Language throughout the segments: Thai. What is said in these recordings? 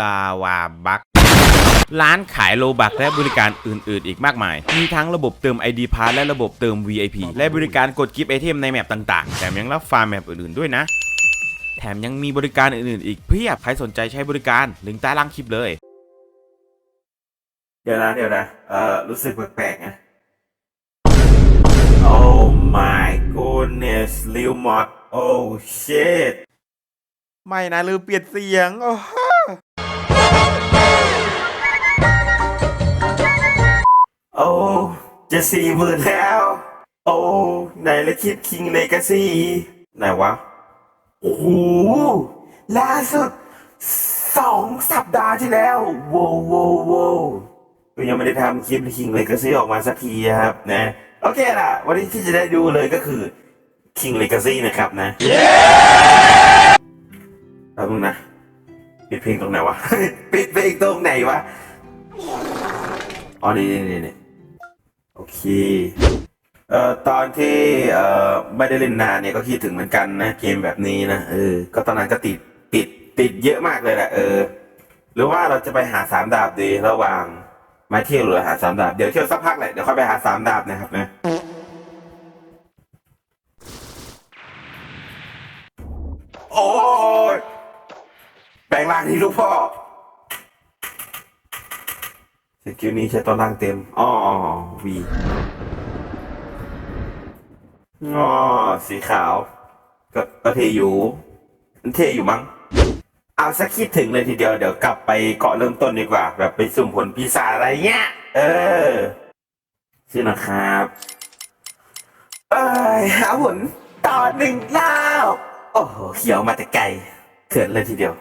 ลาวาบักร้านขายโลบักและบริการอื่น ๆ อีกมากมาย มีทั้งระบบเติม ID p a s s และระบบเติม VIP และบริการกดกิฟต์ไอเทมในแมปต่างๆแถมยังรับฟาร์มแมปอื่น ๆ ด้วยนะ แถมยังมีบริการอื่น ๆ อีกเพียบ ใครสนใจใช้บริการลิงก์ใต้ล่างคลิปเลย เดี๋ยวนะเดี๋ยวนะเอ่อรู้สึกแปลกๆนะ Oh my goodness ลิวมอด Oh shit ไม่นะลืมเปลี่ยนเสียงโอ้ สี่หมื่นแล้ว โอ้ไหนละคลิปคิงเลกาซีไหนวะ โอ้โหล่าสุดสองสัปดาห์ที่แล้วโว้วโว้วโว้ก็ยังไม่ได้ทำคลิปคิงเลกาซีออกมาสักทีครับนะ โอเคล่ะ วันนี้ที่จะได้ดูเลยก็คือ King Legacy นะครับนะแป๊บนึงนะปิดเพลงตรงไหนวะ ปิดเพลงตรงไหนวะ อ๋อ นี่นี่นี่นี่ โอเคเอ่อตอนที่เอ่อไม่ได้เล่นนานเนี่ยก็คิดถึงเหมือนกันนะเกมแบบนี้นะเออ ก็ตอนนั้นก็ติดติดติดเยอะมากเลยแหละเออ หรือว่าเราจะไปหาสามดาบดีระหว่างมาเที่ยวหรือหาสามดาบเดี๋ยวเที่ยวสักพักแหละเดี๋ยวค่อยไปหาสามดาบนะครับนะโอ้ยแปลงร่างที่ลูกพ่อ สกิลนี้ใช้ตอนล่างเต็ม อ๋อวีอ๋อสีขาว ก็ก็เทอยู่มันเทอยู่มั้ง เอาสักคิดถึงเลยทีเดียวเดี๋ยวกลับไปเกาะเริ่มต้นดีกว่า แบบไปสุ่มผลปีศาจอะไรเงี้ย เออชื่อนะครับ เอ้ยหาผลตอนหนึ่งแล้ว โอ้โหเขียวมาแต่ไกลเขินเลยทีเดียว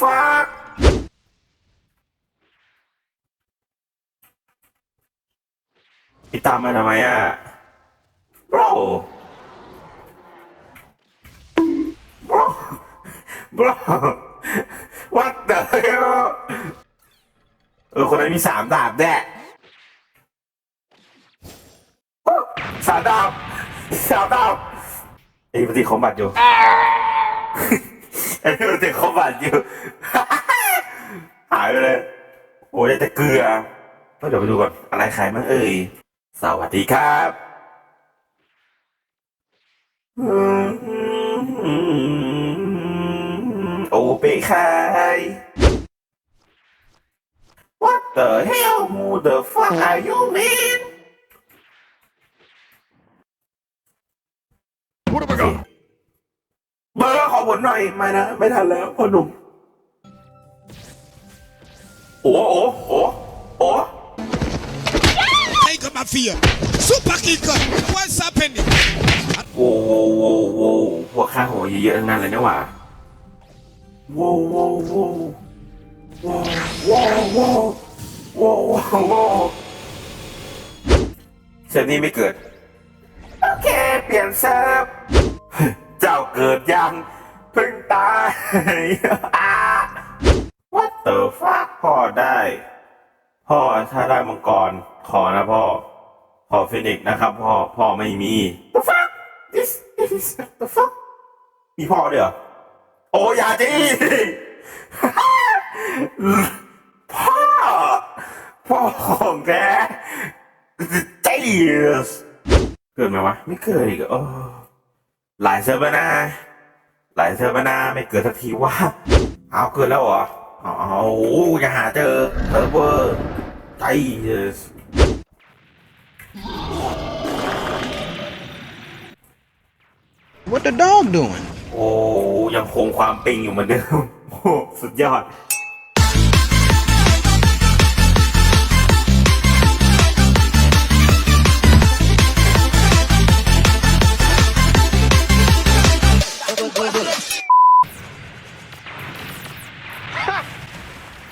fuck พี่ตามมาทำไมอะ bro bro bro what the hell เออคนนั้นมีสามดาบแน่สามดาบสามดาบไอ้ปฏิคมบัตอยู่ ไอ้ปฏิคอมบัตอยู่ หายไปเลย โอ้ยแต่เกลือก็เดี๋ยวไปดูก่อนอะไรขายมั้งเอ่ย สวัสดีครับโอเปขาย What the hell who the fuck are you man What have I got? เบอร์ขอ ผลหน่อยไม่นะไม่ทันแล้วพ่อหนุ่มโอ้โอ้โอ้โอ้ Tiger Mafia. Super kicker. What's happening? โว้โว้โว้โว้พวกข้าหัวเยอะๆทั้งนั้นเลยนะหว่าโว้โว้โว้โว้โว้โว้โว้โว้โว้เซิร์ฟนี้ไม่เกิด โอเค เปลี่ยนเซิร์ฟ เจ้าเกิดยังเพิ่ง ตายอ่า What the fuck พ่อได้ พ่อถ้าได้มังกร ขอนะพ่อพ่อฟินิกซ์นะครับ พ่อ พ่อไม่มี The fuck this is the fuck มีพ่อด้วยเหรอ โอ้อยาจี พ่อ พ่อของแก Jesus เกิดไหมวะ ไม่เกิดอีกเหรอโอ้หลายเซอร์ฟแล้วนะ หลายเซอร์ฟแล้วนะไม่เกิดสักทีว่าเอาเกิดแล้วเหรอเอาเอาโอ้จะหาเจอเซิร์ฟเวอร์ Jesus What the dog doing? โอ้ยังคงความปิงอยู่เหมือนเดิมโอ้สุดยอด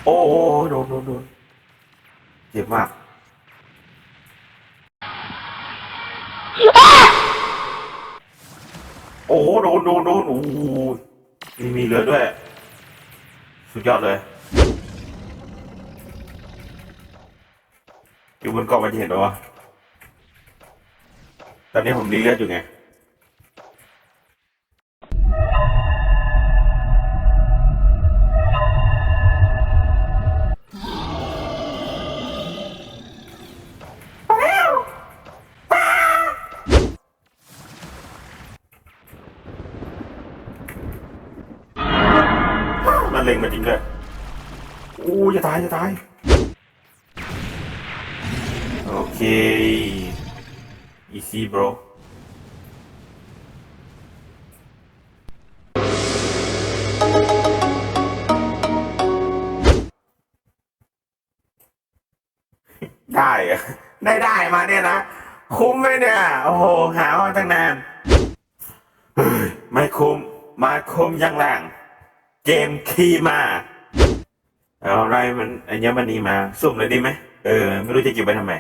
โอ้โอ้โดนโดนโดนเจ็บมากโอ้โหโดนโดนโดนโอ้โหมีมีเรือด้วย สุดยอดเลย อยู่บนเกาะมันจะเห็นปะวะตอนนี้ผมรีเลือดอยู่ไง งมาจริงด้วยอู้จะตายจะตาย โอเค easy bro ได้อะได้ได้มาเนี่ยนะ คุ้มไหมเนี่ย โอ้โห หามาตั้งนาน เฮ้ย ไม่คุ้ม มาคุ้มยังแรง เกมคีมาเอาอะไรมันอัญมณีมา สุ่มเลยดีไหมเออ ไม่รู้จะเก็บไปทำไม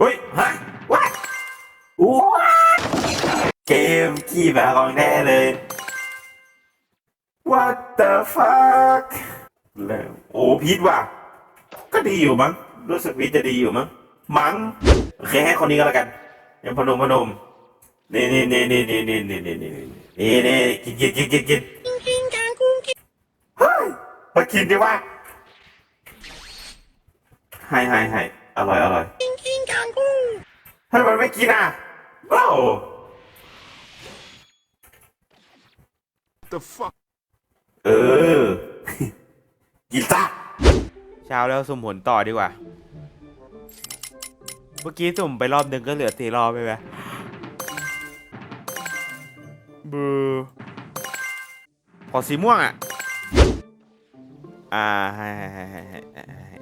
อุ้ยฮะว้าเกมขี้แบบของแน่เลย What the fuck แล้วโอ้พีทว่ะ ก็ดีอยู่มั้ง รู้สึกพีทจะดีอยู่มั้ง มั้งโอเคให้คนนี้ก็แล้วกันยังพนมพนมนี่นี่นี่นี่นี่นี่นี่นี่นี่นี่นี่กินกินกินกินกินกินกินกินกินเฮ้ยมากินดีว่าให้ให้ให้อร่อยอร่อยให้มันไม่กินอะว้าว The fuck? เออ กินซะเช้าแล้วสุ่มผลต่อดีกว่า เมื่อกี้สุ่มไปรอบหนึ่งก็เหลือสี่รอบไปไหมบูขอสีม่วงอะ อ่าให้ให้ให้ให้ให้ให้ให้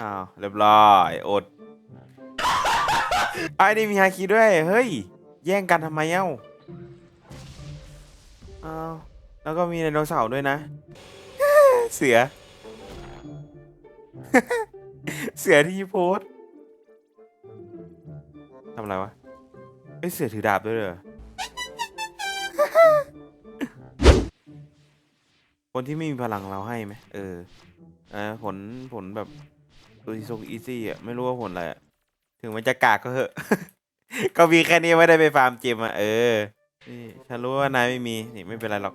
อ้าวเรียบร้อยอดไอ้นี่มีฮาคิด้วย เฮ้ย แย่งกันทำไมเอ้า อ้าวแล้วก็มีไดโนเสาร์ด้วยนะ เสือ เสือที่โพสต์ทำอะไรวะเอ้ยเสือถือดาบด้วยเหรอ คนที่ไม่มีพลังเราให้ไหมเออเออผลผลแบบดูที่ทรงอีซี่อะ ไม่รู้ว่าผลอะไรอะถึงมันจะกากก็เหอะ ก็มีแค่นี้ไม่ได้ไปฟาร์มเจมอะ เออ นี่ฉันรู้ว่านายไม่มี นี่ไม่เป็นไรหรอก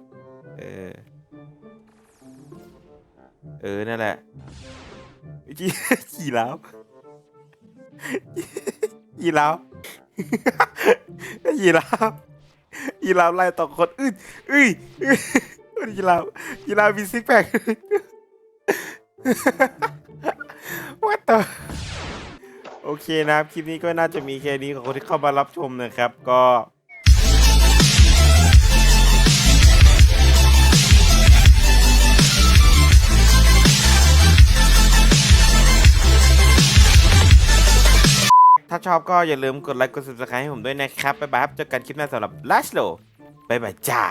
เออ เออ นั่นแหละขี่ขี่แล้วขี่แล้วขี่แล้วขี่แล้วไล่ต่อคนอื้ออื้ออื้อขี่แล้วขี่แล้วมีซิกแพค What the โอเคนะครับ คลิปนี้ก็น่าจะมีแค่นี้ของคนที่เข้ามารับชมนะครับ ก็ ชอบก็อย่าลืมกดไลค์กด subscribe ให้ผมด้วยนะครับ บ๊ายบายครับเจอกันคลิปหน้าสำหรับ Last Low บ๊ายบายจ้า